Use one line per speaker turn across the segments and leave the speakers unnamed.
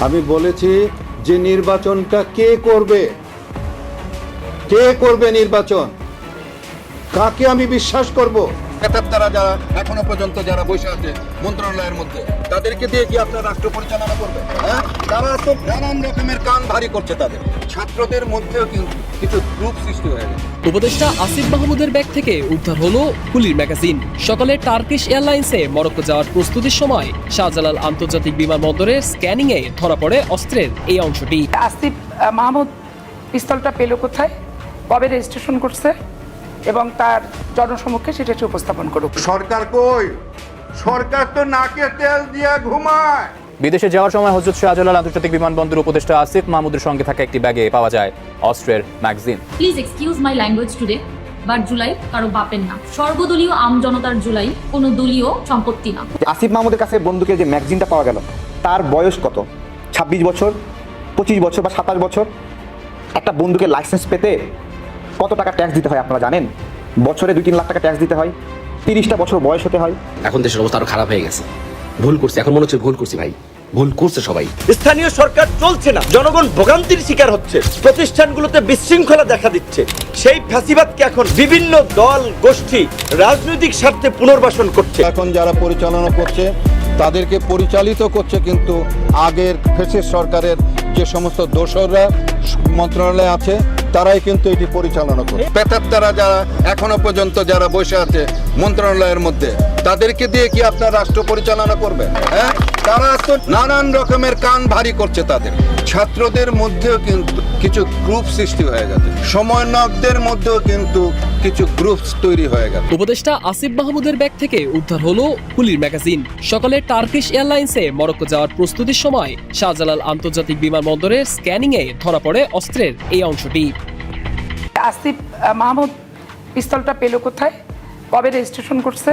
আমি বলেছি যে নির্বাচনটা কে করবে? কে করবে নির্বাচন? কাকে আমি বিশ্বাস করব? তারা যারা এখনও পর্যন্ত যারা বসে আছে মন্ত্রণালয়ের মধ্যে তাদেরকে দিয়ে কি আপনার রাষ্ট্র পরিচালনা করবে হ্যাঁ? তারা তো নানান রকমের কান ভারী করছে তাদের। ছাত্রদের মধ্যেও কিন্তু কিছু গ্রুপ সৃষ্টি হয়ে গেছে।
উপদেষ্টা আসিফ মাহমুদের ব্যাগ থেকে উদ্ধার হলো কুলির ম্যাগাজিন। সকালে টার্কিশ এয়ারলাইন্সে মরক্কো যাওয়ার প্রস্তুতির সময় শাহজালাল আন্তর্জাতিক বিমানবন্দরের স্ক্যানিং এ ধরা পড়ে অস্ত্রের এই অংশটি।
আসিফ মাহমুদ পিস্তলটা পেল কোথায়? কবে রেজিস্ট্রেশন করছে? এবং তার জনসমক্ষে সেটা হচ্ছে উপস্থাপন করুক।
সরকার কই? সরকার তো নাকে তেল দিয়া ঘুমায়।
বিদেশে যাওয়ার সময় হজরত শাহজালাল আন্তর্জাতিক বিমানবন্দর উপদেষ্টা আসিফ মাহমুদের সঙ্গে থাকা একটি ব্যাগে পাওয়া যায় austere magazine.
Please excuse my language today but July কারও বাপের না সর্বদলীয় আম জনতার জুলাই কোনো দলীয় সম্পত্তি না।
আসিফ মাহমুদের কাছে বন্দুকের যে ম্যাগজিনটা পাওয়া গেল তার বয়স কত? ছাব্বিশ বছর পঁচিশ বছর বা সাতাশ বছর? একটা বন্দুকের লাইসেন্স পেতে কত টাকা ট্যাক্স দিতে হয় আপনারা জানেন? বছরে দুই তিন লাখ টাকা ট্যাক্স দিতে হয়। তিরিশটা বছর বয়স হতে হয়।
এখন দেশের অবস্থা আরও খারাপ হয়ে গেছে। ভুল করছে এখন মনে হচ্ছে ভুল করছি ভাই। ভুল করছে সবাই।
স্থানীয় সরকার চলছে না জনগণ ভোগান্তির শিকার হচ্ছে প্রতিষ্ঠানগুলোতে বিশৃঙ্খলা দেখা দিচ্ছে। সেই ফ্যাসিবাদকে এখন বিভিন্ন দল গোষ্ঠী রাজনৈতিক স্বার্থে পুনর্বাসন করছে।
এখন যারা পরিচালনা করছে তাদেরকে পরিচালিত করছে কিন্তু আগের ফেসিস সরকারের যে সমস্ত দোসররা মন্ত্রণালয়ে আছে তারাই কিন্তু এটি পরিচালনা করে পেতাত্তারা যারা এখনও পর্যন্ত যারা বসে আছে মন্ত্রণালয়ের মধ্যে, তাদেরকে দিয়ে কি আপনার রাষ্ট্র পরিচালনা করবে? হ্যাঁ? তারা তো নানান রকমের কান ভারী করছে তাদের। ছাত্রদের মধ্যেও কিন্তু কিছু গ্রুপ সৃষ্টি হয়ে গেছে। সমন্বয়কদের মধ্যেও কিন্তু কিছু গ্রুপ তৈরি হয়ে গেছে।
উপদেষ্টা আসিফ মাহমুদের ব্যাগ থেকে উদ্ধার হলো কুলির ম্যাগাজিন। সকালে টার্কিশ এয়ারলাইন্সে মরক্কো যাওয়ার প্রস্তুতির সময় শাহজালাল আন্তর্জাতিক বিমানবন্দরের স্ক্যানিং এ ধরা পড়ে অস্ত্রের এই অংশটি।
আসিফ মাহমুদ পিস্তলটা পেল কোথায়? কবে রেজিস্ট্রেশন করছে?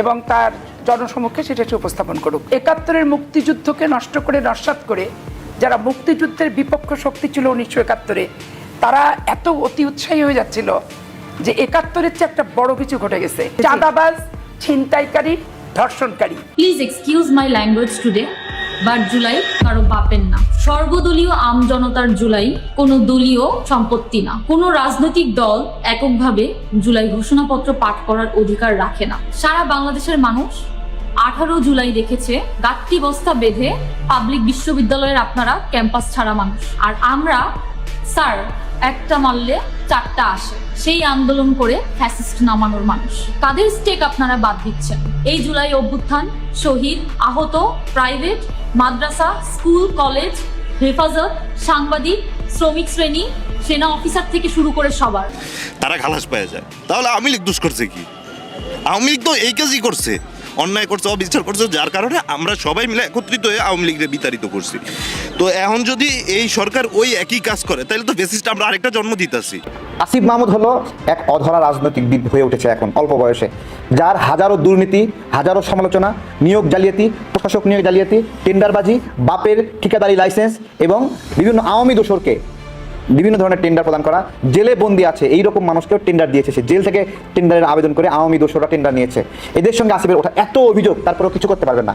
এবং তার জনসমক্ষে সেটা হচ্ছে উপস্থাপন করুক। একাত্তরের মুক্তিযুদ্ধকে নষ্ট করে নস্বাত করে যারা মুক্তিযুদ্ধের বিপক্ষ শক্তি ছিল উনিশশো একাত্তরে তারা এত অতি উৎসাহী হয়ে যাচ্ছিল যে একাত্তরের চেয়ে একটা বড় কিছু ঘটে গেছে। চাঁদাবাজ ছিনতাইকারী ধর্ষণকারী।
Please excuse my language today but July কারও বাপের না। সর্বদলীয় আম জনতার জুলাই কোনো দলীয় সম্পত্তি না। কোনো রাজনৈতিক দল এককভাবে জুলাই ঘোষণাপত্র পাঠ করার অধিকার রাখে না। সারা বাংলাদেশের মানুষ আঠারো জুলাই দেখেছে গাত্তি বস্তা বেঁধে পাবলিক বিশ্ববিদ্যালয়ের আপনারা ক্যাম্পাস ছাড়া মানুষ। আর আমরা স্যার একটা মারলে চারটা আসে। সেই আন্দোলন করে ফ্যাসিস্ট নামানোর মানুষ। কাদের স্টেক আপনারা বাদ দিচ্ছেন? এই জুলাই অভ্যুত্থান, শহীদ, আহত প্রাইভেট মাদ্রাসা স্কুল কলেজ হেফাজত, সাংবাদিক, শ্রমিক শ্রেণি, সেনা অফিসার থেকে শুরু করে সবার।
তারা খালাস পেয়ে যায়। তাহলে আওয়ামী লীগ দোষ করছে কি? লীগ তো এই কাজই করছে। অন্যায় করছে, অবিচার করছে, যার কারণে আমরা সবাই মিলে একত্রিত হয়ে আওয়ামী লীগের বিতাড়িত করছি। তো এখন যদি এই সরকার ওই একই কাজ করে, তাহলে তো বেসিসটা আমরা আরেকটা জন্ম দিতেছি।
আসিফ মাহমুদ হলো এক অধরা রাজনৈতিকবিদ হয়ে উঠেছে এখন, অল্প বয়সে। যার হাজারো দুর্নীতি, হাজারো সমালোচনা, নিয়োগ জালিয়াতি, প্রশাসক নিয়োগ জালিয়াতি, টেন্ডারবাজি, বাপের ঠিকাদারি লাইসেন্স এবং বিভিন্ন আওয়ামী দোসরকে বিভিন্ন ধরনের টেন্ডার প্রদান করা। জেলে বন্দি আছে এই রকম মানুষকেও টেন্ডার দিয়েছে সে। জেল থেকে টেন্ডারের আবেদন করে আওয়ামী দোসররা টেন্ডার নিয়েছে। এদের সঙ্গে আসিফের ওঠা এত অভিযোগ, তারপরেও কিছু করতে পারবেন না।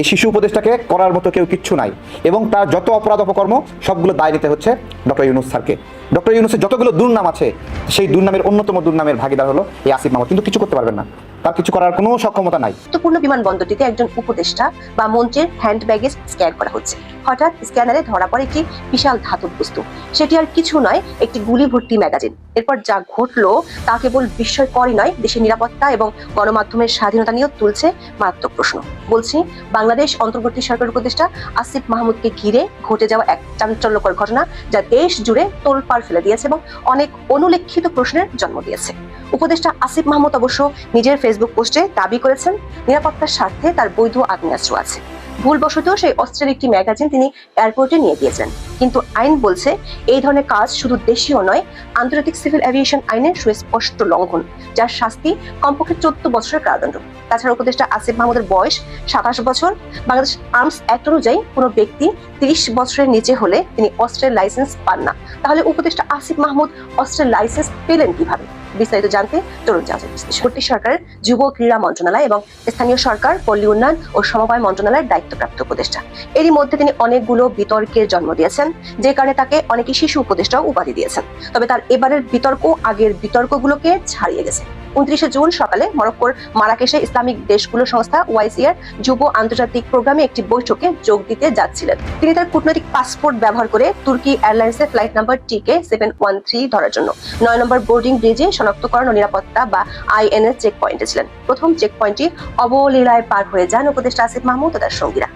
এই শিশু উপদেশটাকে করার মতো কেউ কিচ্ছু নাই। এবং তার যত অপরাধ, অপকর্ম, সবগুলো দায় নিতে হচ্ছে ডক্টর ইউনুস স্যারকে। ডক্টর ইউনুসের যতগুলো দুর্নাম আছে, সেই দুর্নামের অন্যতম দুর্নামের ভাগিদার হলো এই আসিফ মাহমুদ। কিন্তু কিছু করতে পারবেন না। তার কিছু করার কোনো সক্ষমতা নাই।
গুরুত্বপূর্ণ বিমানবন্দরটিতে একজন উপদেষ্টা বা মন্ত্রীর হ্যান্ড ব্যাগেজ স্ক্যান করা হচ্ছে। হঠাৎ স্ক্যানারে ধরা পড়ে একটি বিশাল ধাতব বস্তু। সেটি আর কিছু নয়, একটি গুলি ভর্তি ম্যাগাজিন। এরপর যা ঘটলো তা কেবল বিস্ময়করই নয়, দেশের নিরাপত্তা এবং গণমাধ্যমের স্বাধীনতা নিয়েও তুলছে মারাত্মক প্রশ্ন। বলছি, বাংলাদেশ অন্তর্বর্তী সরকার উপদেষ্টা আসিফ মাহমুদকে ঘিরে ঘটে যাওয়া এক চাঞ্চল্যকর ঘটনা যা দেশ জুড়ে তোলপাড় ফেলে দিয়েছে এবং অনেক অনুলেখিত প্রশ্নের জন্ম দিয়েছে। উপদেষ্টা আসিফ মাহমুদ অবশ্য নিজের ফেসবুক পোস্টে দাবি করেছেন, নিরাপত্তার স্বার্থে তার বৈধ আগ্নেয়াস্ত্র আছে। ভুলবশত সেই অস্ত্রের একটি ম্যাগাজিন তিনি এয়ারপোর্টে নিয়ে গিয়েছেন। কিন্তু আইন বলছে, এই ধরনের কাজ শুধু দেশীয় নয়, আন্তর্জাতিক সিভিল এভিয়েশন আইনের সুস্পষ্ট লঙ্ঘন, যার শাস্তি কমপক্ষে চোদ্দ বছরের কারাদণ্ড। তাছাড়া উপদেষ্টা আসিফ মাহমুদের বয়স সাতাশ বছর। বাংলাদেশ আর্মস অ্যাক্ট অনুযায়ী কোনো ব্যক্তি তিরিশ বছরের নিচে হলে তিনি অস্ত্রের লাইসেন্স পান না। তাহলে উপদেষ্টা আসিফ মাহমুদ অস্ত্রের লাইসেন্স পেলেন কীভাবে? বিস্তারিত জানতে তরুণ যাক বিশ্লেষণ। সরকারের যুব ক্রীড়া মন্ত্রণালয় এবং স্থানীয় সরকার, পল্লী উন্নয়ন ও সমবায় মন্ত্রণালয়ের দায়িত্বপ্রাপ্ত উপদেষ্টা। এরই মধ্যে তিনি অনেকগুলো বিতর্কের জন্ম দিয়েছেন, যে কারণে তাকে অনেকে শিশু উপদেষ্টাও উপাধি দিয়েছেন। তবে তার এবারের বিতর্ক আগের বিতর্কগুলোকে ছাড়িয়ে গেছে। উনত্রিশে জুন সকালে মরক্কোর মারাকেশে ইসলামিক দেশগুলো সংস্থা ওয়াইসিআর যুব আন্তর্জাতিক প্রোগ্রামে একটি বৈঠকে যোগ দিতে যাচ্ছিলেন। তিনি তার কূটনৈতিক পাসপোর্ট ব্যবহার করে তুর্কি এয়ারলাইন্সের flight number T K seven one three ধরার জন্য নয় নম্বর বোর্ডিং ব্রিজে শনাক্তকরণ ও নিরাপত্তা বা আইএনএস চেক পয়েন্টে ছিলেন। প্রথম চেক পয়েন্টটি অবলীলায় পার হয়ে যান উপদেষ্টা আসিফ মাহমুদ ও তার সঙ্গীরা।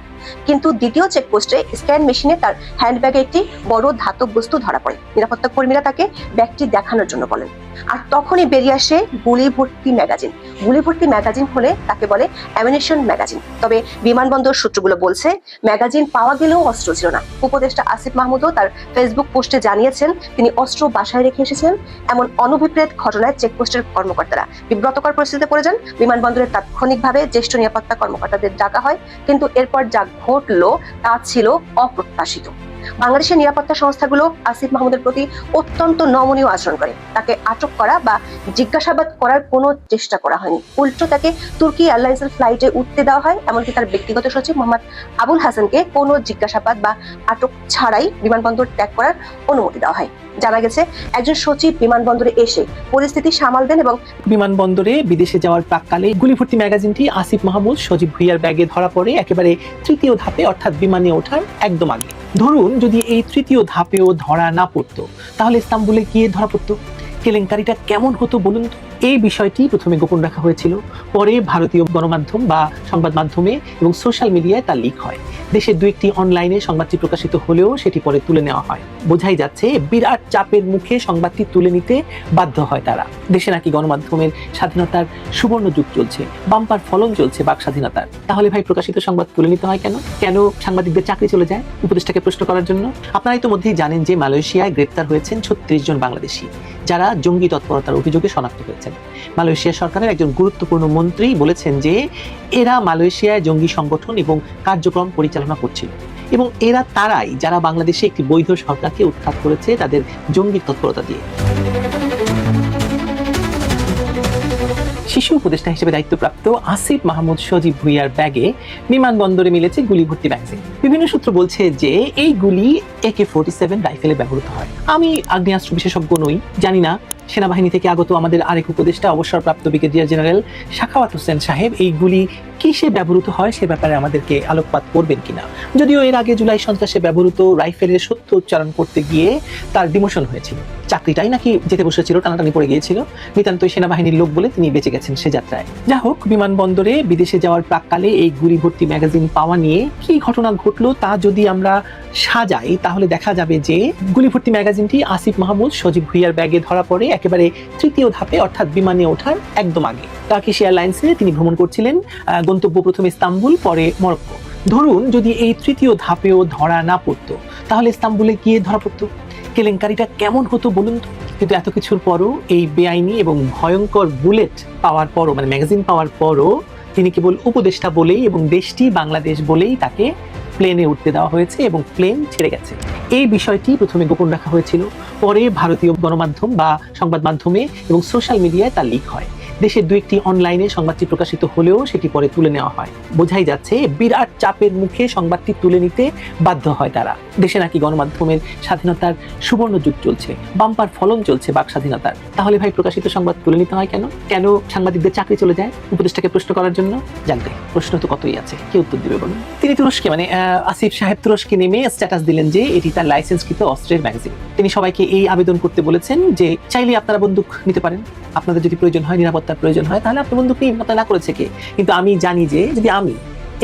কিন্তু দ্বিতীয় চেকপোস্টে স্ক্যান মেশিনে তার হ্যান্ডব্যাগে একটি বড় ধাতব বস্তু ধরা পড়ে। নিরাপত্তা কর্মীরা তাকে ব্যাগটি দেখানোর জন্য বলেন। আর তখনই বেরিয়ে আসে গুলি ভর্তি ম্যাগাজিন। গুলি ভর্তি ম্যাগাজিন হলে তাকে বলে অ্যামিনেশন ম্যাগাজিন। তবে বিমানবন্দর সূত্রগুলো বলছে, ম্যাগাজিন পাওয়া গেলেও অস্ত্র ছিল না। উপদেষ্টা আসিফ মাহমুদও তার ফেসবুক পোস্টে জানিয়েছেন, তিনি অস্ত্র বাসায় রেখে এসেছেন। এমন অনভিপ্রেত ঘটনায় চেকপোস্টের কর্মকর্তারা বিব্রতকর পরিস্থিতিতে পড়ে যান। বিমানবন্দরে তাৎক্ষণিকভাবে জ্যেষ্ঠ নিরাপত্তা কর্মকর্তাদের ডাকা হয়। কিন্তু এরপর যা ঘটলো তা ছিল অপ্রত্যাশিত। বাংলাদেশের নিরাপত্তা সংস্থাগুলো আসিফ মাহমুদের প্রতি অত্যন্ত নমনীয় আচরণ করে। তাকে আটক করা বা জিজ্ঞাসাবাদ করার কোনো চেষ্টা করা হয়নি। উল্টো তাকে তুর্কি এয়ারলাইন্সের ফ্লাইটে উঠতে দেওয়া হয়, এমনকি তার ব্যক্তিগত সচিব মোহাম্মদ আবুল হাসানকে কোনো জিজ্ঞাসাবাদ বা আটক ছাড়াই বিমানবন্দর ত্যাগ করার অনুমতি দেওয়া হয়। জানা গেছে, একজন সচিব বিমানবন্দরে এসে পরিস্থিতি সামাল দেন এবং
বিমানবন্দরে বিদেশে যাওয়ার প্রাককালে গুলিভর্তি ম্যাগাজিনটি আসিফ মাহমুদ সজীব ভুইয়ার ব্যাগে ধরা পড়ে একেবারে তৃতীয় ধাপে, অর্থাৎ বিমানে ওঠার একদম আগে। ধরুন যদি এই তৃতীয় ধাপেও ধরা না পড়তো, তাহলে ইস্তাম্বুলে গিয়ে ধরা পড়তো। কেলেঙ্কারিটা কেমন হতো বলুন তো? এই বিষয়টি প্রথমে গোপন রাখা হয়েছিল। পরে ভারতীয় গণমাধ্যম বা সংবাদ মাধ্যমে এবং সোশ্যাল মিডিয়ায় তা লিক হয়। দেশের দু একটি অনলাইনে সংবাদটি প্রকাশিত হলেও সেটি পরে তুলে নেওয়া হয়। বোঝাই যাচ্ছে, বিরাট চাপের মুখে সংবাদটি তুলে নিতে বাধ্য হয় তারা। দেশে নাকি গণমাধ্যমের স্বাধীনতার সুবর্ণ যুগ চলছে, বাম্পার ফলন চলছে বাক স্বাধীনতার। তাহলে ভাই, প্রকাশিত সংবাদ তুলে নিতে হয় কেন? কেন সাংবাদিকদের চাকরি চলে যায় উপদেষ্টাকে প্রশ্ন করার জন্য? আপনারা ইতিমধ্যেই জানেন যে মালয়েশিয়ায় গ্রেপ্তার হয়েছেন ছত্রিশ জন বাংলাদেশি, যারা জঙ্গি তৎপরতার অভিযোগে শনাক্ত হয়েছেন মালয়েশিয়া সরকারের একজন গুরুত্বপূর্ণ মন্ত্রী বলেছেন যে, এরা মালয়েশিয়ায় জঙ্গি সংগঠন এবং কার্যক্রম পরিচালনা করছিল এবং এরা তারাই যারা বাংলাদেশে একটি বৈধ সরকারকে উৎখাত করেছে তাদের জঙ্গি তৎপরতা দিয়ে। শিশু উপদেষ্টা হিসেবে দায়িত্বপ্রাপ্ত আসিফ মাহমুদ সজীব ভুইয়ার ব্যাগে বিমানবন্দরে মিলেছে গুলি ভর্তি ম্যাগজিন বিভিন্ন সূত্র বলছে যে, এই গুলি একে ফোর্টি সেভেন রাইফেলে ব্যবহৃত হয়। আমি আগ্নেয়াস্ত্র বিশেষজ্ঞ নই, জানি না সেনাবাহিনী থেকে আগত আমাদের আরেক উপদেষ্টা, অবসরপ্রাপ্ত ব্রিগেডিয়ার জেনারেল শাখাওয়াত হোসেন সাহেব, এই গুলি কিসে ব্যবহৃত হয় সে ব্যাপারে আমাদেরকে আলোকপাত করবেন কিনা? যদিও এর আগে জুলাই সন্ত্রাসে ব্যবহৃত রাইফেলের সত্য উচ্চারণ করতে গিয়ে তার ডিমোশন হয়েছিল। চাকরিটাই নাকি যেতে বসেছিল, টানাটানি পড়ে গিয়েছিল। নিতান্তই সেনাবাহিনীর লোক বলে তিনি বেঁচে গেছেন সে যাত্রায়। যা হোক, বিমানবন্দরে বিদেশে যাওয়ার প্রাককালে এই গুলি ভর্তি ম্যাগাজিন পাওয়া নিয়ে কি ঘটনা ঘটলো তা যদি আমরা সাজাই, তাহলে দেখা যাবে যে গুলি ভর্তি ম্যাগাজিনটি আসিফ মাহমুদ সজীব ভুইয়ার ব্যাগে ধরা পড়ে একেবারে তৃতীয় ধাপে, অর্থাৎ বিমানে ওঠার একদম আগে। টার্কিশ এয়ারলাইন্সে তিনি ভ্রমণ করছিলেন গন্তব্য প্রথমে ইস্তাম্বুল, পরে মরক্কো। ধরুন যদি এই তৃতীয় ধাপেও ধরা না পড়তো, তাহলে ইস্তাম্বুলে গিয়ে ধরা পড়তো। কেলেঙ্কারিটা কেমন হতো বলুন তো? কিন্তু এত কিছুর পরও এই বেআইনি এবং ভয়ঙ্কর বুলেট পাওয়ার পরও মানে ম্যাগাজিন পাওয়ার পরও তিনি কেবল উপদেষ্টা বলেই এবং দেশটি বাংলাদেশ বলেই তাকে প্লেনে উঠতে দেওয়া হয়েছে এবং প্লেন ছেড়ে গেছে। এই বিষয়টি প্রথমে গোপন রাখা হয়েছিল। পরে ভারতীয় গণমাধ্যম বা সংবাদ মাধ্যমে এবং সোশ্যাল মিডিয়ায় তা লিক হয়। দেশের দু একটি অনলাইনে সংবাদটি প্রকাশিত হলেও সেটি পরে তুলে নেওয়া হয়। বোঝাই যাচ্ছে, বিরাট চাপের মুখে সংবাদটি তুলে নিতে বাধ্য হয় তারা। দেশে নাকি গণমাধ্যমের স্বাধীনতার সুবর্ণ যুগ চলছে, বাম্পার ফলন চলছে বাক স্বাধীনতার। তাহলে ভাই, প্রকাশিত সংবাদ তুলে নিতে হয় কেন? কেন সাংবাদিকদের চাকরি চলে যায় উপদেষ্টাকে প্রশ্ন করার জন্য? জানতে প্রশ্ন তো কতই আছে, কি উত্তর দিবে বলুন? তিনি তুরস্কে মানে আসিফ সাহেব তুরস্কে নেমে স্ট্যাটাস দিলেন যে এটি তার লাইসেন্সকৃত অস্ত্রের ম্যাগাজিন তিনি সবাইকে এই আবেদন করতে বলেছেন যে, চাইলে আপনারা বন্দুক নিতে পারেন। আপনাদের যদি প্রয়োজন হয় নিরাপত্তার প্রয়োজন হয়, তাহলে আপনার বন্ধুকে আপনার না করেছে কে? কিন্তু আমি জানি যে যদি আমি,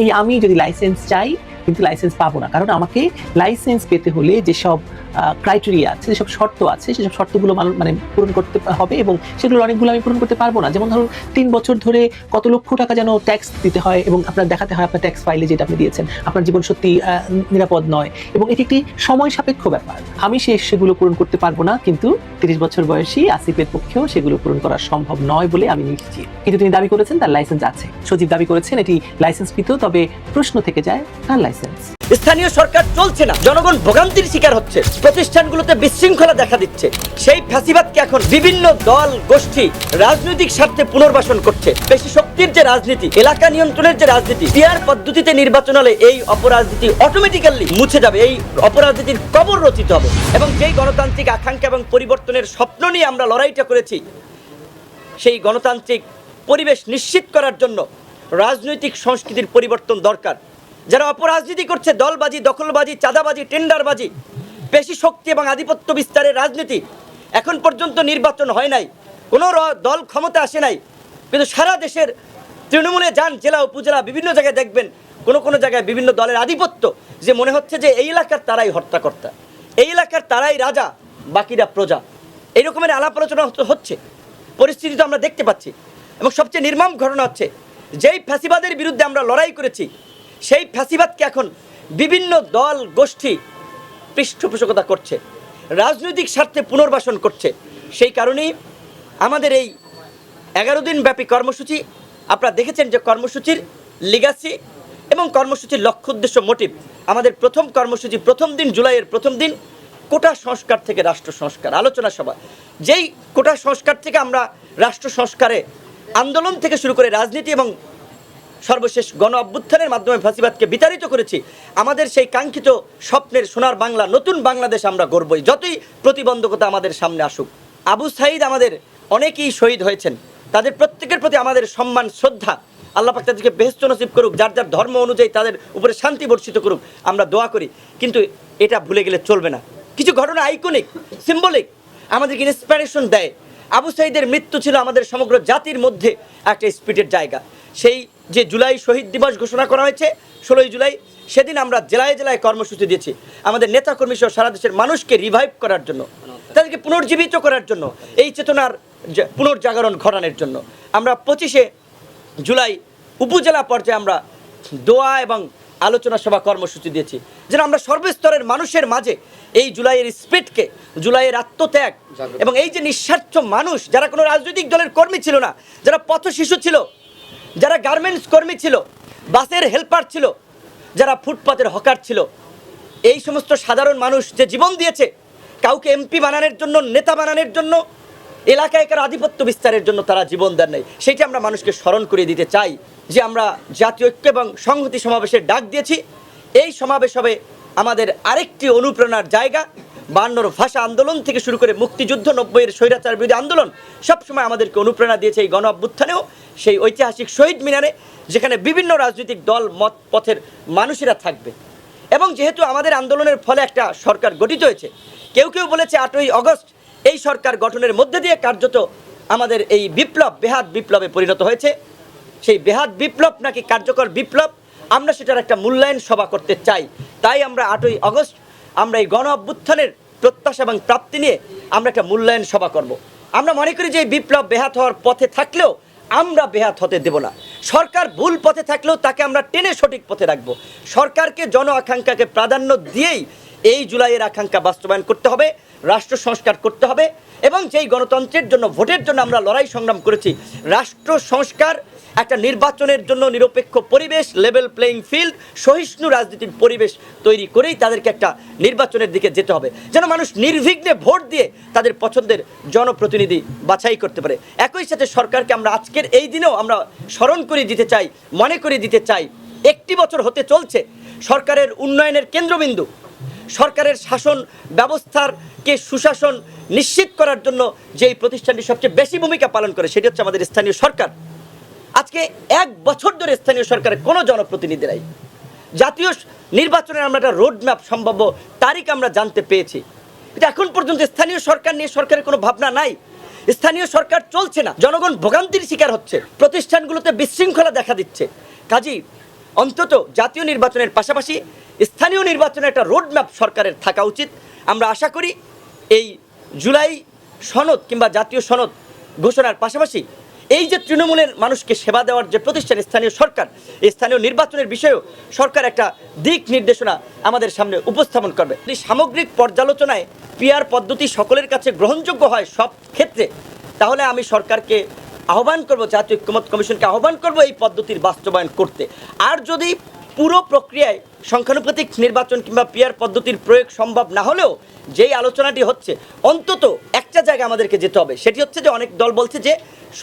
এই আমি যদি লাইসেন্স চাই কিন্তু লাইসেন্স পাবো না। কারণ আমাকে লাইসেন্স পেতে হলে যেসব ক্রাইটেরিয়া আছে, যেসব শর্ত আছে, সেসব শর্তগুলো মানু- পূরণ করতে হবে এবং সেগুলো অনেকগুলো আমি পূরণ করতে পারব না। যেমন ধরুন, তিন বছর ধরে কত লক্ষ টাকা যেন ট্যাক্স দিতে হয় এবং আপনার দেখাতে হয় আপনার ট্যাক্স ফাইলে যেটা আপনি দিয়েছেন। আপনার জীবন সত্যি নিরাপদ নয় এবং এটি একটি সময় সাপেক্ষ ব্যাপার। আমি সে, সেগুলো পূরণ করতে পারব না, কিন্তু তিরিশ বছর বয়সী আসিফের পক্ষেও সেগুলো পূরণ করা সম্ভব নয় বলে আমি নিশ্চিত। কিন্তু তিনি দাবি করেছেন, তার লাইসেন্স আছে। সজীব দাবি করেছেন, এটি লাইসেন্স কৃত তবে প্রশ্ন থেকে যায়, তার লাইসেন্স
স্থানীয় সরকার চলছে না। জনগণ ভোগান্তির শিকার হচ্ছে। প্রতিষ্ঠানগুলোতে বিশৃঙ্খলা দেখা দিচ্ছে। সেই ফ্যাসিবাদকে এখন বিভিন্ন দল, গোষ্ঠী রাজনৈতিক স্বার্থে পুনর্বাসন করছে। বেশি শক্তির যে রাজনীতি, এলাকা নিয়ন্ত্রণের যে রাজনীতি পিয়ার পদ্ধতিতে নির্বাচন হলে এই অপরাজনীতি অটোমেটিক্যালি মুছে যাবে। এই অপরাজনীতির কবর রচিত হবে। এবং যেই গণতান্ত্রিক আকাঙ্ক্ষা এবং পরিবর্তনের স্বপ্ন নিয়ে আমরা লড়াইটা করেছি, সেই গণতান্ত্রিক পরিবেশ নিশ্চিত করার জন্য রাজনৈতিক সংস্কৃতির পরিবর্তন দরকার। যারা অপরাজনীতি করছে, দলবাজি, দখলবাজি, চাঁদাবাজি, টেন্ডারবাজি, পেশি শক্তি এবং আধিপত্য বিস্তারের রাজনীতি এখন পর্যন্ত নির্বাচন হয় নাই। কোনো দল ক্ষমতা আসে নাই। কিন্তু সারা দেশের তৃণমূলে যান জেলা, উপজেলা, বিভিন্ন জায়গায় দেখবেন, কোনো কোনো জায়গায় বিভিন্ন দলের আধিপত্য যে মনে হচ্ছে যে এই এলাকার তারাই হত্যাকর্তা এই এলাকার তারাই রাজা, বাকিরা প্রজা। এই রকমের আলাপ আলোচনা হচ্ছে। পরিস্থিতি তো আমরা দেখতে পাচ্ছি। এবং সবচেয়ে নির্মম ঘটনা হচ্ছে, যেই ফ্যাসিবাদের বিরুদ্ধে আমরা লড়াই করেছি সেই ফ্যাসিবাদকে এখন বিভিন্ন দল, গোষ্ঠী পৃষ্ঠপোষকতা করছে, রাজনৈতিক স্বার্থে পুনর্বাসন করছে। সেই কারণেই আমাদের এই এগারো দিন ব্যাপী কর্মসূচি, আপনারা দেখেছেন যে কর্মসূচির লিগাসি এবং কর্মসূচির লক্ষ্য উদ্দেশ্য মোটিভ আমাদের প্রথম কর্মসূচি, প্রথম দিন, জুলাইয়ের প্রথম দিন, কোটা সংস্কার থেকে রাষ্ট্র সংস্কার, আলোচনা সভা। যেই কোটা সংস্কার থেকে আমরা রাষ্ট্র সংস্কারে আন্দোলন থেকে শুরু করে রাজনীতি এবং সর্বশেষ গণ অভ্যুত্থানের মাধ্যমে ফাঁসিবাদকে বিতাড়িত করেছি। আমাদের সেই কাঙ্ক্ষিত স্বপ্নের সোনার বাংলা, নতুন বাংলাদেশ আমরা গড়বই। যতই প্রতিবন্ধকতা আমাদের সামনে আসুক, আবু সাইদ আমাদের অনেকেই শহীদ হয়েছেন। তাদের প্রত্যেকের প্রতি আমাদের সম্মান, শ্রদ্ধা। আল্লাহ পাক তাদেরকে বেহস্ত নসিব করুক, যার যার ধর্ম অনুযায়ী তাদের উপরে শান্তি বর্ষিত করুক, আমরা দোয়া করি। কিন্তু এটা ভুলে গেলে চলবে না। কিছু ঘটনা আইকনিক সিম্বলিক আমাদেরকে ইন্সপিরেশন দেয়। আবু সাইদের মৃত্যু ছিল আমাদের সমগ্র জাতির মধ্যে একটা স্পিডের জায়গা। সেই যে জুলাই শহীদ দিবস ঘোষণা করা হয়েছে ষোলোই জুলাই সেদিন আমরা জেলায় জেলায় কর্মসূচি দিয়েছি। আমাদের নেতাকর্মী সহ সারা দেশের মানুষকে রিভাইভ করার জন্য তাদেরকে পুনর্জীবিত করার জন্য এই চেতনার পুনর্জাগরণ ঘটানোর জন্য। আমরা পঁচিশে জুলাই উপজেলা পর্যায়ে আমরা দোয়া এবং আলোচনা সভা কর্মসূচি দিয়েছি। যেন আমরা সর্বস্তরের মানুষের মাঝে এই জুলাইয়ের স্পিডকে জুলাইয়ের আত্মত্যাগ এবং এই যে নিঃস্বার্থ মানুষ যারা কোনো রাজনৈতিক দলের কর্মী ছিল না যারা পথ শিশু ছিল যারা গার্মেন্টস কর্মী ছিল, বাসের হেল্পার ছিল, যারা ফুটপাতের হকার ছিল, এই সমস্ত সাধারণ মানুষ যে জীবন দিয়েছে, কাউকে এমপি বানানোর জন্য, নেতা বানানোর জন্য, এলাকায় কার আধিপত্য বিস্তারের জন্য তারা জীবন দেন নাই। সেটা আমরা মানুষকে স্মরণ করিয়ে দিতে চাই যে আমরা জাতীয় ঐক্য এবং সংহতি সমাবেশের ডাক দিয়েছি। এই সমাবেশ হবে আমাদের আরেকটি অনুপ্রেরণার জায়গা। বান্নর ভাষা আন্দোলন থেকে শুরু করে মুক্তিযুদ্ধ, নব্বইয়ের স্বৈরাচার বিরোধী আন্দোলন সবসময় আমাদেরকে অনুপ্রেরণা দিয়েছে এই গণ অভ্যুত্থানেও সেই ঐতিহাসিক শহীদ মিনারে, যেখানে বিভিন্ন রাজনৈতিক দল, মত, পথের মানুষেরা থাকবে। এবং যেহেতু আমাদের আন্দোলনের ফলে একটা সরকার গঠিত হয়েছে, কেউ কেউ বলেছে আটই অগস্ট এই সরকার গঠনের মধ্যে দিয়ে কার্যত আমাদের এই বিপ্লব বেহাত বিপ্লবে পরিণত হয়েছে। সেই বেহাত বিপ্লব নাকি কার্যকর বিপ্লব, আমরা সেটার একটা মূল্যায়ন সভা করতে চাই। তাই আমরা আটই অগস্ট, আমরা এই গণ অভ্যুত্থানের প্রত্যাশা এবং প্রাপ্তি নিয়ে আমরা একটা মূল্যায়ন সভা করব। আমরা মনে করি যে বিপ্লব বেহাত হওয়ার পথে থাকলেও আমরা বেহাত হতে দেব না। সরকার ভুল পথে থাকলেও তাকে আমরা টেনে সঠিক পথে রাখব। সরকারকে, জন আকাঙ্ক্ষাকে প্রাধান্য দিয়েই এই জুলাইয়ের আকাঙ্ক্ষা বাস্তবায়ন করতে হবে, রাষ্ট্র সংস্কার করতে হবে এবং যেই গণতন্ত্রের জন্য, ভোটের জন্য আমরা লড়াই সংগ্রাম করেছি, রাষ্ট্র সংস্কার একটা নির্বাচনের জন্য নিরপেক্ষ পরিবেশ লেভেল প্লেইং ফিল্ড সহিষ্ণু রাজনীতির পরিবেশ তৈরি করেই তাদেরকে একটা নির্বাচনের দিকে যেতে হবে। যেন মানুষ নির্বিঘ্নে ভোট দিয়ে তাদের পছন্দের জনপ্রতিনিধি বাছাই করতে পারে। একই সাথে সরকারকে আমরা আজকের এই দিনেও আমরা স্মরণ করে দিতে চাই, মনে করে দিতে চাই, একটি বছর হতে চলছে, সরকারের উন্নয়নের কেন্দ্রবিন্দু, সরকারের শাসন ব্যবস্থার কে সুশাসন নিশ্চিত করার জন্য যেই প্রতিষ্ঠানটি সবচেয়ে বেশি ভূমিকা পালন করে, সেটি হচ্ছে আমাদের স্থানীয় সরকার। আজকে এক বছর ধরে স্থানীয় সরকারের কোনো জনপ্রতিনিধি নাই। জাতীয় নির্বাচনের আমরা একটা রোডম্যাপ সম্ভাব্য তারিখ আমরা জানতে পেয়েছি। কিন্তু এখন পর্যন্ত স্থানীয় সরকার নিয়ে সরকারের কোনো ভাবনা নাই। স্থানীয় সরকার চলছে না। জনগণ ভোগান্তির শিকার হচ্ছে। প্রতিষ্ঠানগুলোতে বিশৃঙ্খলা দেখা দিচ্ছে। কাজী, অন্তত জাতীয় নির্বাচনের পাশাপাশি স্থানীয় নির্বাচনের একটা রোডম্যাপ সরকারের থাকা উচিত। আমরা আশা করি এই জুলাই সনদ কিংবা জাতীয় সনদ ঘোষণার পাশাপাশি এই যে তৃণমূলের মানুষকে সেবা দেওয়ার যে প্রতিষ্ঠান স্থানীয় সরকার স্থানীয় নির্বাচনের বিষয়েও সরকার একটা দিক নির্দেশনা আমাদের সামনে উপস্থাপন করবে। এই সামগ্রিক পর্যালোচনায় পিআর পদ্ধতি সকলের কাছে গ্রহণযোগ্য হয় সব ক্ষেত্রে, তাহলে আমি সরকারকে আহ্বান করব, জাতীয় ঐক্যমত কমিশনকে আহ্বান করব এই পদ্ধতির বাস্তবায়ন করতে। আর যদি পুরো প্রক্রিয়ায় সংখ্যানুপাতিক নির্বাচন কিংবা পিয়ার পদ্ধতির প্রয়োগ সম্ভব না হলেও যেই আলোচনাটি হচ্ছে, অন্তত একটা জায়গায় আমাদেরকে যেতে হবে। সেটি হচ্ছে যে অনেক দল বলছে যে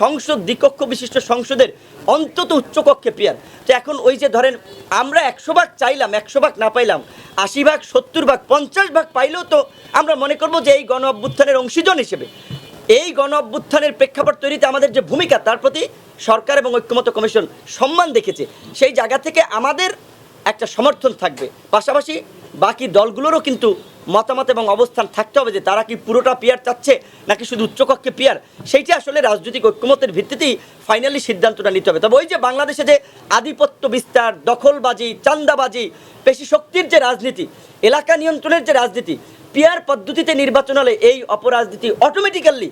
সংসদ দ্বিকক্ষ বিশিষ্ট সংসদের অন্তত উচ্চকক্ষে পিয়ার। তো এখন ওই যে ধরেন আমরা একশো ভাগ চাইলাম, একশো ভাগ না পাইলাম, আশি ভাগ, সত্তর ভাগ, পঞ্চাশ ভাগ পাইলেও তো আমরা মনে করব যে এই গণ অভ্যুত্থানের অংশীজন হিসেবে। এই গণ অভ্যুত্থানের প্রেক্ষাপট তৈরিতে আমাদের যে ভূমিকা, তার প্রতি সরকার এবং ঐক্যমত কমিশন সম্মান দেখেছে। সেই জায়গা থেকে আমাদের একটা সমর্থন থাকবে। পাশাপাশি বাকি দলগুলোরও কিন্তু মতামত এবং অবস্থান থাকতে হবে যে তারা কি পুরোটা পিয়ার চাচ্ছে নাকি শুধু উচ্চকক্ষে পিয়ার? সেইটা আসলে রাজনৈতিক ঐক্যমতের ভিত্তিতেই ফাইনালি সিদ্ধান্তটা নিতে হবে। তবে ওই যে বাংলাদেশে যে আধিপত্য বিস্তার, দখলবাজি, চান্দাবাজি, পেশি শক্তির যে রাজনীতি, এলাকা নিয়ন্ত্রণের যে রাজনীতি, পিয়ার পদ্ধতিতে নির্বাচন হলে এই অপরাজনীতি অটোমেটিক্যালি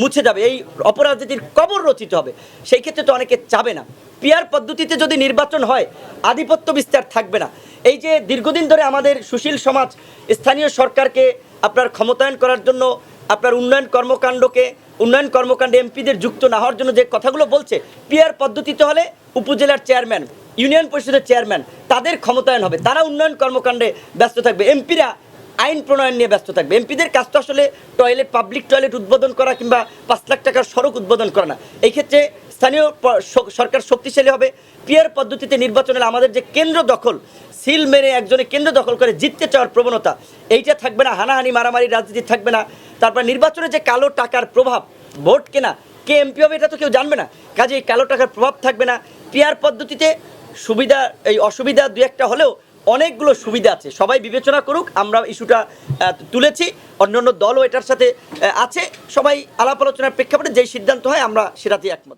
মুছে যাবে, এই অপরাজনীতির কবর রচিত হবে। সেই ক্ষেত্রে তো অনেকে চাবে না। পিয়ার পদ্ধতিতে যদি নির্বাচন হয়, আধিপত্য বিস্তার থাকবে না। এই যে দীর্ঘদিন ধরে আমাদের সুশীল সমাজ, স্থানীয় সরকারকে আপনার ক্ষমতায়ন করার জন্য, আপনার উন্নয়ন কর্মকাণ্ডকে, উন্নয়ন কর্মকাণ্ডে এমপিদের যুক্ত না হওয়ার জন্য যে কথাগুলো বলছে, পিয়ার পদ্ধতিতে হলে উপজেলার চেয়ারম্যান, ইউনিয়ন পরিষদের চেয়ারম্যান, তাদের ক্ষমতায়ন হবে। তারা উন্নয়ন কর্মকাণ্ডে ব্যস্ত থাকবে। এমপিরা আইন প্রণয়ন নিয়ে ব্যস্ত থাকবে। এমপিদের কাজ তো আসলে টয়লেট, পাবলিক টয়লেট উদ্বোধন করা কিংবা পাঁচ লাখ টাকার সড়ক উদ্বোধন করা না। এই ক্ষেত্রে স্থানীয় সরকার শক্তিশালী হবে। পিয়ার পদ্ধতিতে নির্বাচনের আমাদের যে কেন্দ্র দখল, সিল মেরে একজনে কেন্দ্র দখল করে জিততে চাওয়ার প্রবণতা, এইটা থাকবে না। হানাহানি, মারামারি, রাজনীতি থাকবে না। তারপর নির্বাচনে যে কালো টাকার প্রভাব, ভোট কেনা, কে এমপি হবে এটা তো কেউ জানবে না। কাজে এই কালো টাকার প্রভাব থাকবে না। পিয়ার পদ্ধতিতে সুবিধা, এই অসুবিধা দু একটা হলেও অনেকগুলো সুবিধা আছে। সবাই বিবেচনা করুক, আমরা ইস্যুটা তুলেছি। অন্যান্য দলও এটার সাথে আছে। সবাই আলাপ আলোচনার প্রেক্ষাপটে যেই সিদ্ধান্ত হয়, আমরা সেটাতেই একমত।